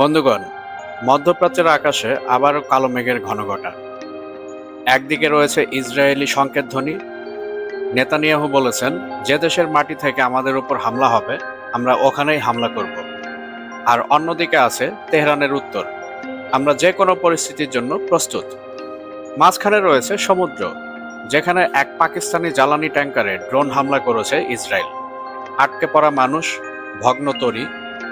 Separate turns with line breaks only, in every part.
বন্ধুগণ মধ্যপ্রাচ্যের আকাশে আবারও কালো মেঘের ঘনঘটা একদিকে রয়েছে ইসরায়েলি সংকেত ধ্বনি নেতানিয়াহু বলেছেন যে দেশের মাটি থেকে আমাদের উপর হামলা হবে আমরা ওখানেই হামলা করব আর অন্যদিকে আছে তেহরানের উত্তর আমরা যে কোনো পরিস্থিতির জন্য প্রস্তুত মাঝখানে রয়েছে সমুদ্র যেখানে এক পাকিস্তানি জ্বালানি ট্যাঙ্কারে ড্রোন হামলা করেছে ইসরায়েল আটকে পড়া মানুষ ভগ্ন তরী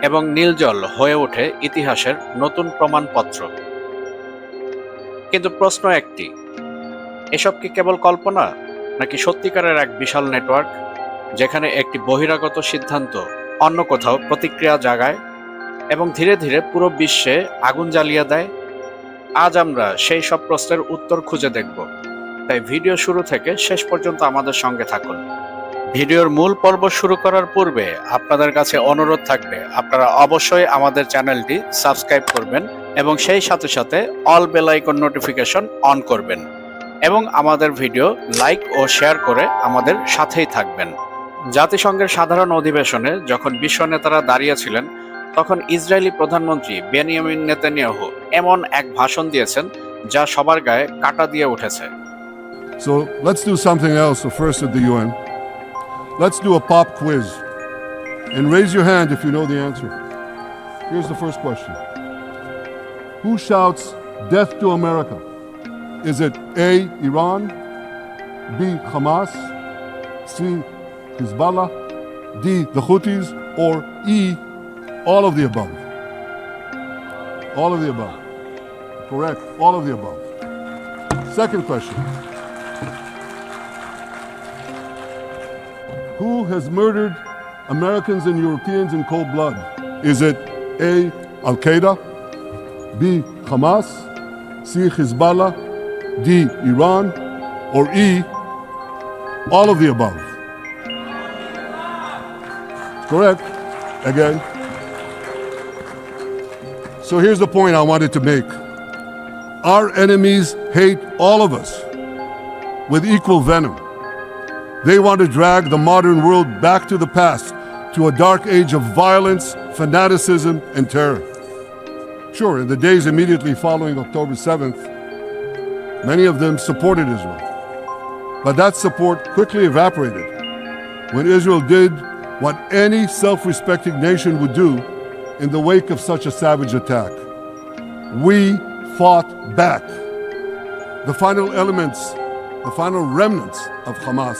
এবং নীলজল হয়ে ওঠে ইতিহাসের নতুন প্রমাণপত্র কিন্তু প্রশ্ন একটি এসব কি কেবল কল্পনা নাকি সত্যিকারের এক বিশাল নেটওয়ার্ক যেখানে একটি বহিরাগত সিদ্ধান্ত অন্য কোথাও প্রতিক্রিয়া জাগায় এবং ধীরে ধীরে পুরো বিশ্বে আগুন জ্বালিয়ে দেয় আজ আমরা সেই সব প্রশ্নের উত্তর খুঁজে দেখব তাই ভিডিও শুরু থেকে শেষ পর্যন্ত আমাদের সঙ্গে থাকুন ভিডিওর মূল পর্ব শুরু করার পূর্বে আপনাদের কাছে অনুরোধ থাকবে আপনারা অবশ্যই আমাদের চ্যানেলটি সাবস্ক্রাইব করবেন এবং সেই সাথে সাথে all bell icon notification on করবেন এবং আমাদের ভিডিও লাইক ও শেয়ার করে আমাদের সাথেই থাকবেন জাতিসংঘের সাধারণ অধিবেশনে যখন বিশ্ব নেতারা দাঁড়িয়েছিলেন তখন ইসরায়েলি প্রধানমন্ত্রী বেনিয়ামিন নেতানিয়াহু এমন এক ভাষণ দিয়েছেন যা সবার গায়ে কাটা দিয়ে উঠেছে
So let's do something else. So first at the UN, Let's do a pop quiz. And raise your hand if you know the answer. Here's the first question Who shouts death to America? Is it A, Iran, B, Hamas, C, Hezbollah, D, the Houthis, or E, all of the above? All of the above. Correct, all of the above. Second question. Who has murdered Americans and Europeans in cold blood? Is it A. Al Qaeda, B. Hamas, C. Hezbollah, D. Iran, or E. All of the above. Correct. Again. So here's the point I wanted to make. Our enemies hate all of us with equal venom. They want to drag the modern world back to the past, to a dark age of violence, fanaticism, and terror. Sure, in the days immediately following October 7th, many of them supported Israel. But that support quickly evaporated when Israel did what any self respecting nation would do in the wake of such a savage attack. We fought back. The final elements, the final remnants of Hamas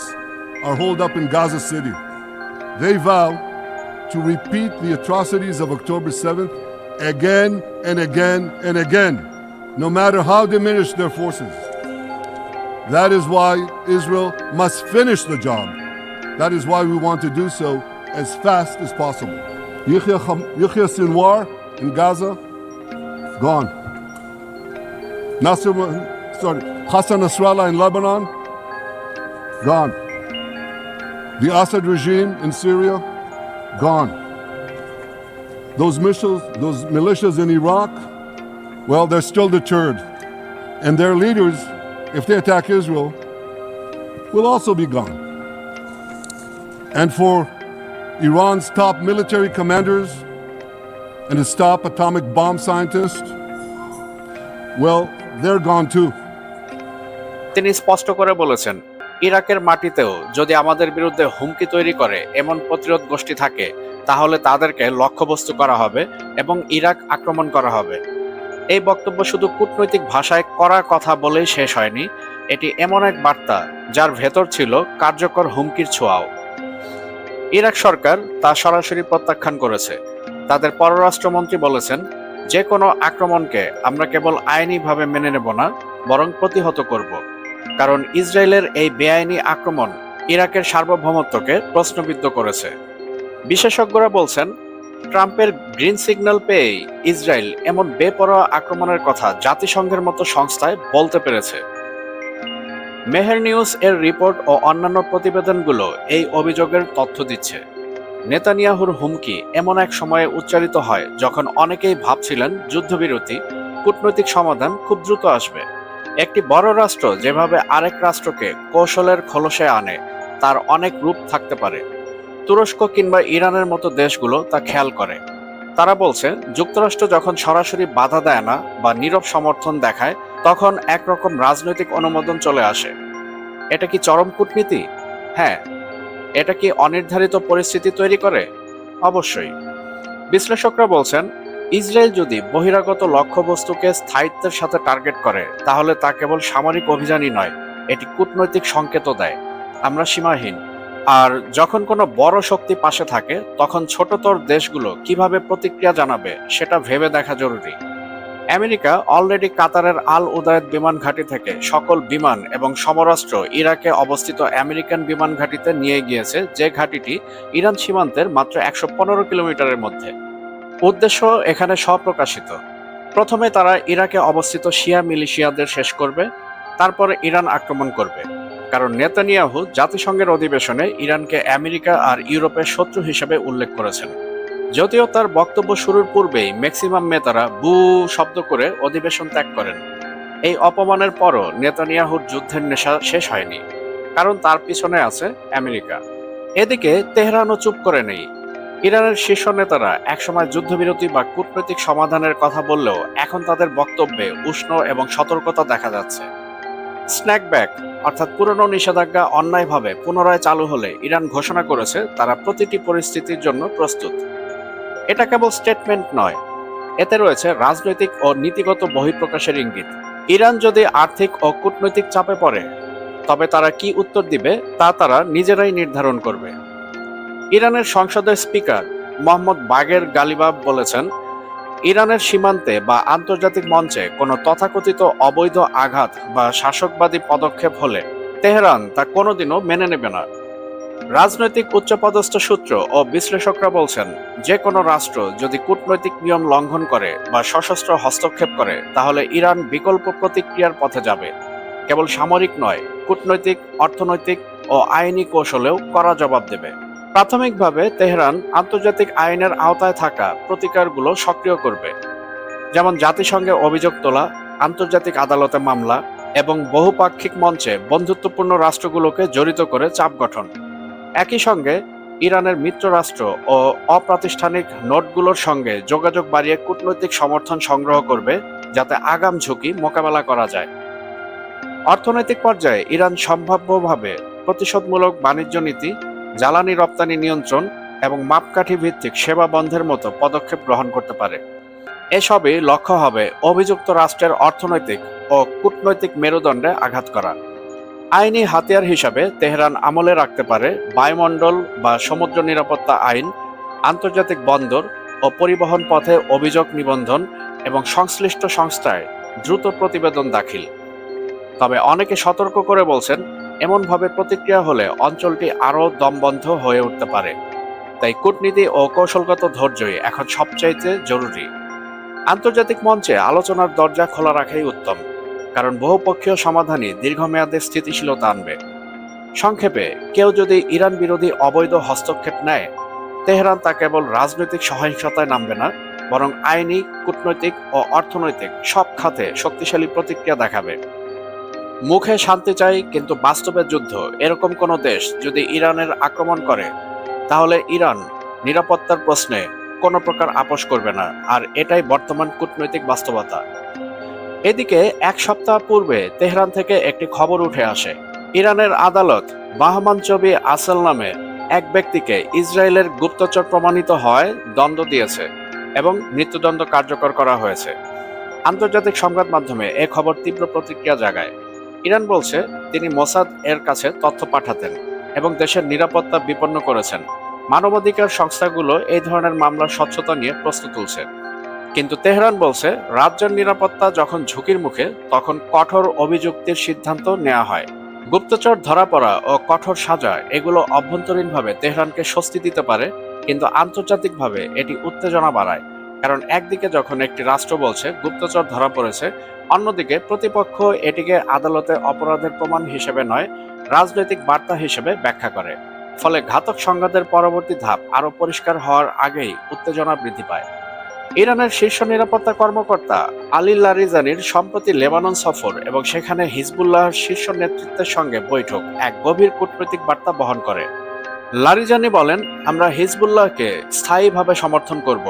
are holed up in Gaza City. They vow to repeat the atrocities of October 7th again and again and again, no matter how diminished their forces. That is why Israel must finish the job. That is why we want to do so as fast as possible. Yahya, Yahya Sinwar in Gaza, gone. Nasser, sorry, Hassan Nasrallah in Lebanon, gone. The Assad regime in Syria, gone. Those missiles, those militias in Iraq, well, they're still deterred. And their leaders, if they attack Israel, will also be gone. And for Iran's top military commanders and its top atomic bomb scientists, well, they're gone too. তিনি স্পষ্ট করে বলেছেন ইরাকের মাটিতেও যদি আমাদের বিরুদ্ধে হুমকি তৈরি করে এমন প্রতিরোধ গোষ্ঠী থাকে তাহলে তাদেরকে লক্ষ্যবস্তু করা হবে এবং ইরাক আক্রমণ করা হবে এই বক্তব্য শুধু কূটনৈতিক ভাষায় করা কথা বলেই শেষ হয়নি এটি এমন এক বার্তা যার ভেতর ছিল কার্যকর হুমকির ছোঁয়াও ইরাক সরকার তা সরাসরি প্রত্যাখ্যান করেছে তাদের পররাষ্ট্রমন্ত্রী বলেছেন যে কোনো আক্রমণকে আমরা কেবল আইনিভাবে মেনে নেব না বরং প্রতিহত করব কারণ ইসরায়েলের এই বেআইনি আক্রমণ ইরাকের সার্বভৌমত্বকে প্রশ্নবিদ্ধ করেছে বিশেষজ্ঞরা বলছেন ট্রাম্পের গ্রিন সিগন্যাল পেয়েই ইসরায়েল এমন বেপরোয়া আক্রমণের কথা জাতিসংঘের মতো সংস্থায় বলতে পেরেছে মেহের নিউজ এর রিপোর্ট ও অন্যান্য প্রতিবেদনগুলো এই অভিযোগের তথ্য দিচ্ছে নেতানিয়াহুর হুমকি এমন এক সময়ে উচ্চারিত হয় যখন অনেকেই ভাবছিলেন যুদ্ধবিরতি কূটনৈতিক সমাধান খুব দ্রুত আসবে একটি বড় রাষ্ট্র যেভাবে আরেক রাষ্ট্রকে কৌশলের খোলসে আনে তার অনেক রূপ থাকতে পারে তুরস্ক কিংবা ইরানের মতো দেশগুলো তা খেয়াল করে তারা বলছে যুক্তরাষ্ট্র যখন সরাসরি বাধা দেয় না বা নীরব সমর্থন দেখায় তখন একরকম রাজনৈতিক অনুমোদন চলে আসে এটা কি চরম কূটনীতি হ্যাঁ এটা কি অনির্ধারিত পরিস্থিতি তৈরি করে অবশ্যই বিশ্লেষকরা বলছেন ইসরায়েল যদি বহিরাগত লক্ষ্যবস্তুকে স্থায়িত্বের সাথে টার্গেট করে তাহলে তা কেবল সামরিক অভিযানই নয় এটি কূটনৈতিক সংকেত দেয় আমরা সীমাহীন আর যখন কোনো বড় শক্তি পাশে থাকে তখন ছোটতর দেশগুলো কিভাবে প্রতিক্রিয়া জানাবে সেটা ভেবে দেখা জরুরি আমেরিকা অলরেডি কাতারের আল উদায়ত বিমান ঘাঁটি থেকে সকল বিমান এবং সমরাষ্ট্র ইরাকে অবস্থিত আমেরিকান বিমান ঘাঁটিতে নিয়ে গিয়েছে যে ঘাঁটিটি ইরান সীমান্তের মাত্র একশো কিলোমিটারের মধ্যে উদ্দেশ্য এখানে স্বপ্রকাশিত প্রথমে তারা ইরাকে অবস্থিত শিয়া মিলিশিয়াদের শেষ করবে তারপরে ইরান আক্রমণ করবে কারণ নেতানিয়াহু জাতিসংঘের অধিবেশনে ইরানকে আমেরিকা আর ইউরোপের শত্রু হিসেবে উল্লেখ করেছেন যদিও তার বক্তব্য শুরুর পূর্বেই ম্যাক্সিমাম নেতারা বু শব্দ করে অধিবেশন ত্যাগ করেন এই অপমানের পরও নেতানিয়াহুর যুদ্ধের নেশা শেষ হয়নি কারণ তার পিছনে আছে আমেরিকা এদিকে তেহরানও চুপ করে নেই ইরানের শীর্ষ নেতারা একসময় যুদ্ধবিরতি বা কূটনৈতিক সমাধানের কথা বললেও এখন তাদের বক্তব্যে উষ্ণ এবং সতর্কতা দেখা যাচ্ছে স্ন্যাকব্যাক অর্থাৎ পুরনো নিষেধাজ্ঞা অন্যায়ভাবে পুনরায় চালু হলে ইরান ঘোষণা করেছে তারা প্রতিটি পরিস্থিতির জন্য প্রস্তুত এটা কেবল স্টেটমেন্ট নয় এতে রয়েছে রাজনৈতিক ও নীতিগত বহিঃপ্রকাশের ইঙ্গিত ইরান যদি আর্থিক ও কূটনৈতিক চাপে পড়ে তবে তারা কি উত্তর দিবে তা তারা নিজেরাই নির্ধারণ করবে ইরানের সংসদের স্পিকার মোহাম্মদ বাগের গালিবাব বলেছেন ইরানের সীমান্তে বা আন্তর্জাতিক মঞ্চে কোনো তথাকথিত অবৈধ আঘাত বা শাসকবাদী পদক্ষেপ হলে তেহরান তা কোনোদিনও মেনে নেবে না রাজনৈতিক উচ্চপদস্থ সূত্র ও বিশ্লেষকরা বলছেন যে কোনো রাষ্ট্র যদি কূটনৈতিক নিয়ম লঙ্ঘন করে বা সশস্ত্র হস্তক্ষেপ করে তাহলে ইরান বিকল্প প্রতিক্রিয়ার পথে যাবে কেবল সামরিক নয় কূটনৈতিক অর্থনৈতিক ও আইনি কৌশলেও করা জবাব দেবে প্রাথমিকভাবে তেহরান আন্তর্জাতিক আইনের আওতায় থাকা প্রতিকারগুলো সক্রিয় করবে যেমন জাতিসংঘে অভিযোগ তোলা আন্তর্জাতিক আদালতে মামলা এবং বহুপাক্ষিক মঞ্চে বন্ধুত্বপূর্ণ রাষ্ট্রগুলোকে জড়িত করে চাপ গঠন একই সঙ্গে ইরানের মিত্ররাষ্ট্র ও অপ্রাতিষ্ঠানিক নোটগুলোর সঙ্গে যোগাযোগ বাড়িয়ে কূটনৈতিক সমর্থন সংগ্রহ করবে যাতে আগাম ঝুঁকি মোকাবেলা করা যায় অর্থনৈতিক পর্যায়ে ইরান সম্ভাব্যভাবে প্রতিশোধমূলক বাণিজ্য নীতি জ্বালানি রপ্তানি নিয়ন্ত্রণ এবং মাপকাঠি ভিত্তিক সেবা বন্ধের মতো পদক্ষেপ গ্রহণ করতে পারে এসবই লক্ষ্য হবে অভিযুক্ত রাষ্ট্রের অর্থনৈতিক ও কূটনৈতিক মেরুদণ্ডে আঘাত করা আইনি হাতিয়ার হিসাবে তেহরান আমলে রাখতে পারে বায়ুমণ্ডল বা সমুদ্র নিরাপত্তা আইন আন্তর্জাতিক বন্দর ও পরিবহন পথে অভিযোগ নিবন্ধন এবং সংশ্লিষ্ট সংস্থায় দ্রুত প্রতিবেদন দাখিল তবে অনেকে সতর্ক করে বলছেন এমনভাবে প্রতিক্রিয়া হলে অঞ্চলটি আরও দমবন্ধ হয়ে উঠতে পারে তাই কূটনীতি ও কৌশলগত ধৈর্যই এখন সবচাইতে জরুরি আন্তর্জাতিক মঞ্চে আলোচনার দরজা খোলা রাখাই উত্তম কারণ বহুপক্ষীয় সমাধানই দীর্ঘমেয়াদে স্থিতিশীলতা আনবে সংক্ষেপে কেউ যদি ইরান বিরোধী অবৈধ হস্তক্ষেপ নেয় তেহরান তা কেবল রাজনৈতিক সহিংসতায় নামবে না বরং আইনি কূটনৈতিক ও অর্থনৈতিক সব খাতে শক্তিশালী প্রতিক্রিয়া দেখাবে মুখে শান্তি চাই কিন্তু বাস্তবে যুদ্ধ এরকম কোনো দেশ যদি ইরানের আক্রমণ করে তাহলে ইরান নিরাপত্তার প্রশ্নে কোনো প্রকার আপোষ করবে না আর এটাই বর্তমান কূটনৈতিক বাস্তবতা এদিকে এক সপ্তাহ পূর্বে তেহরান থেকে একটি খবর উঠে আসে ইরানের আদালত বাহমান চবি আসল নামে এক ব্যক্তিকে ইসরায়েলের গুপ্তচর প্রমাণিত হয় দ্বন্দ্ব দিয়েছে এবং মৃত্যুদণ্ড কার্যকর করা হয়েছে আন্তর্জাতিক সংবাদ মাধ্যমে এ খবর তীব্র প্রতিক্রিয়া জাগায় ইরান বলছে তিনি মোসাদ এর কাছে তথ্য পাঠাতেন এবং দেশের নিরাপত্তা বিপন্ন করেছেন মানবাধিকার সংস্থাগুলো এই ধরনের মামলার স্বচ্ছতা নিয়ে প্রস্তুত তুলছে কিন্তু তেহরান বলছে রাজ্যের নিরাপত্তা যখন ঝুঁকির মুখে তখন কঠোর অভিযুক্তের সিদ্ধান্ত নেওয়া হয় গুপ্তচর ধরা পড়া ও কঠোর সাজা এগুলো অভ্যন্তরীণভাবে তেহরানকে স্বস্তি দিতে পারে কিন্তু আন্তর্জাতিকভাবে এটি উত্তেজনা বাড়ায় কারণ একদিকে যখন একটি রাষ্ট্র বলছে গুপ্তচর ধরা পড়েছে অন্যদিকে প্রতিপক্ষ এটিকে আদালতে অপরাধের প্রমাণ হিসেবে নয় রাজনৈতিক বার্তা হিসেবে ব্যাখ্যা করে ফলে ঘাতক সংঘাতের পরবর্তী ধাপ আরও পরিষ্কার হওয়ার আগেই উত্তেজনা বৃদ্ধি পায় ইরানের শীর্ষ নিরাপত্তা কর্মকর্তা আলী লারিজানির সম্প্রতি লেবানন সফর এবং সেখানে হিজবুল্লাহর শীর্ষ নেতৃত্বের সঙ্গে বৈঠক এক গভীর কূটনৈতিক বার্তা বহন করে লারিজানি বলেন আমরা হিজবুল্লাহকে স্থায়ীভাবে সমর্থন করব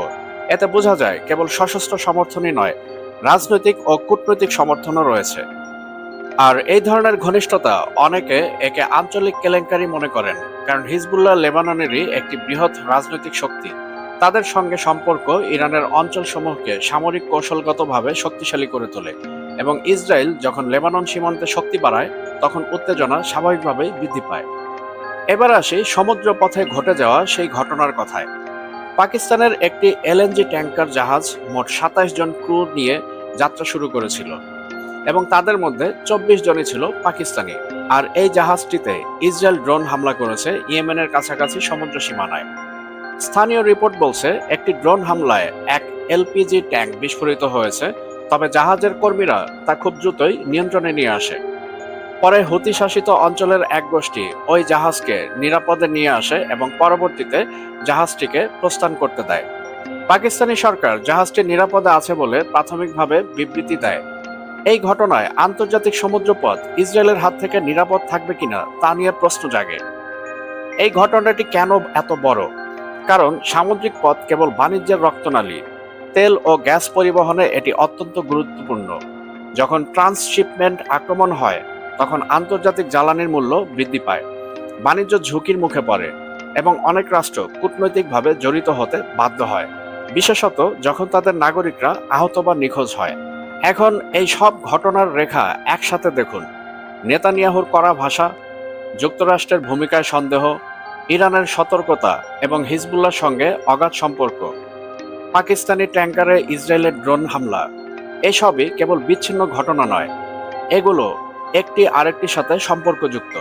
এতে বোঝা যায় কেবল সশস্ত্র সমর্থনই নয় রাজনৈতিক ও কূটনৈতিক সমর্থনও রয়েছে আর এই ধরনের ঘনিষ্ঠতা অনেকে একে আঞ্চলিক কেলেঙ্কারি মনে করেন কারণ হিজবুল্লাহ লেবাননেরই একটি বৃহৎ রাজনৈতিক শক্তি তাদের সঙ্গে সম্পর্ক ইরানের অঞ্চলসমূহকে সামরিক কৌশলগতভাবে শক্তিশালী করে তোলে এবং ইসরায়েল যখন লেবানন সীমান্তে শক্তি বাড়ায় তখন উত্তেজনা স্বাভাবিকভাবেই বৃদ্ধি পায় এবার আসি সমুদ্র পথে ঘটে যাওয়া সেই ঘটনার কথায় পাকিস্তানের একটি এলএনজি ট্যাঙ্কার জাহাজ মোট সাতাশ জন ক্রু নিয়ে যাত্রা শুরু করেছিল এবং তাদের মধ্যে চব্বিশ জনই ছিল পাকিস্তানি আর এই জাহাজটিতে ইসরায়েল ড্রোন হামলা করেছে ইয়েমেনের কাছাকাছি সমুদ্র সীমানায় স্থানীয় রিপোর্ট বলছে একটি ড্রোন হামলায় এক এলপিজি ট্যাঙ্ক বিস্ফোরিত হয়েছে তবে জাহাজের কর্মীরা তা খুব দ্রুতই নিয়ন্ত্রণে নিয়ে আসে পরে হুতি শাসিত অঞ্চলের এক গোষ্ঠী ওই জাহাজকে নিরাপদে নিয়ে আসে এবং পরবর্তীতে জাহাজটিকে প্রস্থান করতে দেয় পাকিস্তানি সরকার জাহাজটি নিরাপদে আছে বলে প্রাথমিকভাবে বিবৃতি দেয় এই ঘটনায় আন্তর্জাতিক সমুদ্রপথ ইসরায়েলের হাত থেকে নিরাপদ থাকবে কিনা তা নিয়ে প্রশ্ন জাগে এই ঘটনাটি কেন এত বড় কারণ সামুদ্রিক পথ কেবল বাণিজ্যের রক্তনালী তেল ও গ্যাস পরিবহনে এটি অত্যন্ত গুরুত্বপূর্ণ যখন ট্রান্সশিপমেন্ট আক্রমণ হয় তখন আন্তর্জাতিক জ্বালানির মূল্য বৃদ্ধি পায় বাণিজ্য ঝুঁকির মুখে পড়ে এবং অনেক রাষ্ট্র কূটনৈতিকভাবে জড়িত হতে বাধ্য হয় বিশেষত যখন তাদের নাগরিকরা আহত বা নিখোঁজ হয় এখন এই সব ঘটনার রেখা একসাথে দেখুন নেতানিয়াহুর করা ভাষা যুক্তরাষ্ট্রের ভূমিকায় সন্দেহ ইরানের সতর্কতা এবং হিজবুল্লার সঙ্গে অগাধ সম্পর্ক পাকিস্তানি ট্যাঙ্কারে ইসরায়েলের ড্রোন হামলা এসবই কেবল বিচ্ছিন্ন ঘটনা নয় এগুলো একটি আরেকটির সাথে সম্পর্কযুক্ত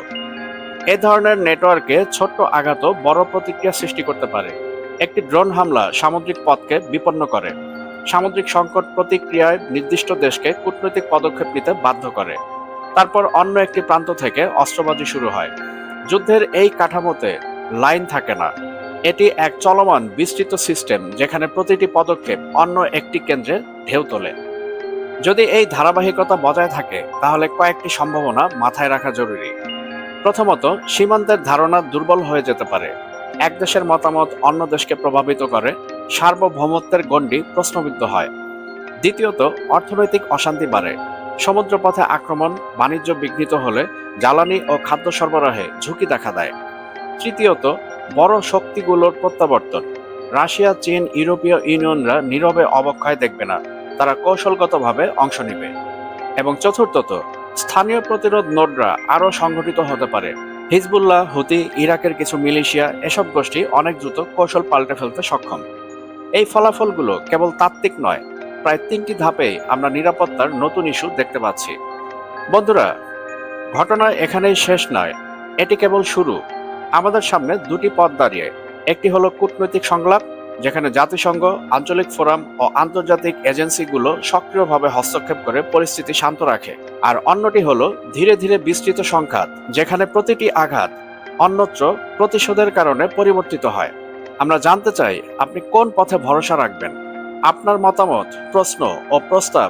এ ধরনের নেটওয়ার্কে ছোট্ট আঘাতও বড় প্রতিক্রিয়া সৃষ্টি করতে পারে একটি ড্রোন হামলা সামুদ্রিক পথকে বিপন্ন করে সামুদ্রিক সংকট প্রতিক্রিয়ায় নির্দিষ্ট দেশকে কূটনৈতিক পদক্ষেপ নিতে বাধ্য করে তারপর অন্য একটি প্রান্ত থেকে অস্ত্রবাজি শুরু হয় যুদ্ধের এই কাঠামোতে লাইন থাকে না এটি এক চলমান বিস্তৃত সিস্টেম যেখানে প্রতিটি পদক্ষেপ অন্য একটি কেন্দ্রে ঢেউ তোলে যদি এই ধারাবাহিকতা বজায় থাকে তাহলে কয়েকটি সম্ভাবনা মাথায় রাখা জরুরি প্রথমত সীমান্তের ধারণা দুর্বল হয়ে যেতে পারে এক দেশের মতামত অন্য দেশকে প্রভাবিত করে সার্বভৌমত্বের গণ্ডি প্রশ্নবিদ্ধ হয় দ্বিতীয়ত অর্থনৈতিক অশান্তি বাড়ে সমুদ্রপথে আক্রমণ বাণিজ্য বিঘ্নিত হলে জ্বালানি ও খাদ্য সরবরাহে ঝুঁকি দেখা দেয় তৃতীয়ত বড় শক্তিগুলোর প্রত্যাবর্তন রাশিয়া চীন ইউরোপীয় ইউনিয়নরা নীরবে অবক্ষয় দেখবে না তারা কৌশলগতভাবে অংশ নেবে এবং চতুর্থত স্থানীয় প্রতিরোধ নোডরা আরও সংগঠিত হতে পারে হিজবুল্লাহ হুতি ইরাকের কিছু মিলিশিয়া এসব গোষ্ঠী অনেক দ্রুত কৌশল পাল্টে ফেলতে সক্ষম এই ফলাফলগুলো কেবল তাত্ত্বিক নয় প্রায় তিনটি ধাপে আমরা নিরাপত্তার নতুন ইস্যু দেখতে পাচ্ছি বন্ধুরা ঘটনা এখানেই শেষ নয় এটি কেবল শুরু আমাদের সামনে দুটি পথ দাঁড়িয়ে একটি হলো কূটনৈতিক সংলাপ যেখানে জাতিসংঘ আঞ্চলিক ফোরাম ও আন্তর্জাতিক এজেন্সিগুলো সক্রিয়ভাবে হস্তক্ষেপ করে পরিস্থিতি শান্ত রাখে আর অন্যটি হল ধীরে ধীরে বিস্তৃত সংঘাত যেখানে প্রতিটি আঘাত অন্যত্র প্রতিশোধের কারণে পরিবর্তিত হয় আমরা জানতে চাই আপনি কোন পথে ভরসা রাখবেন আপনার মতামত প্রশ্ন ও প্রস্তাব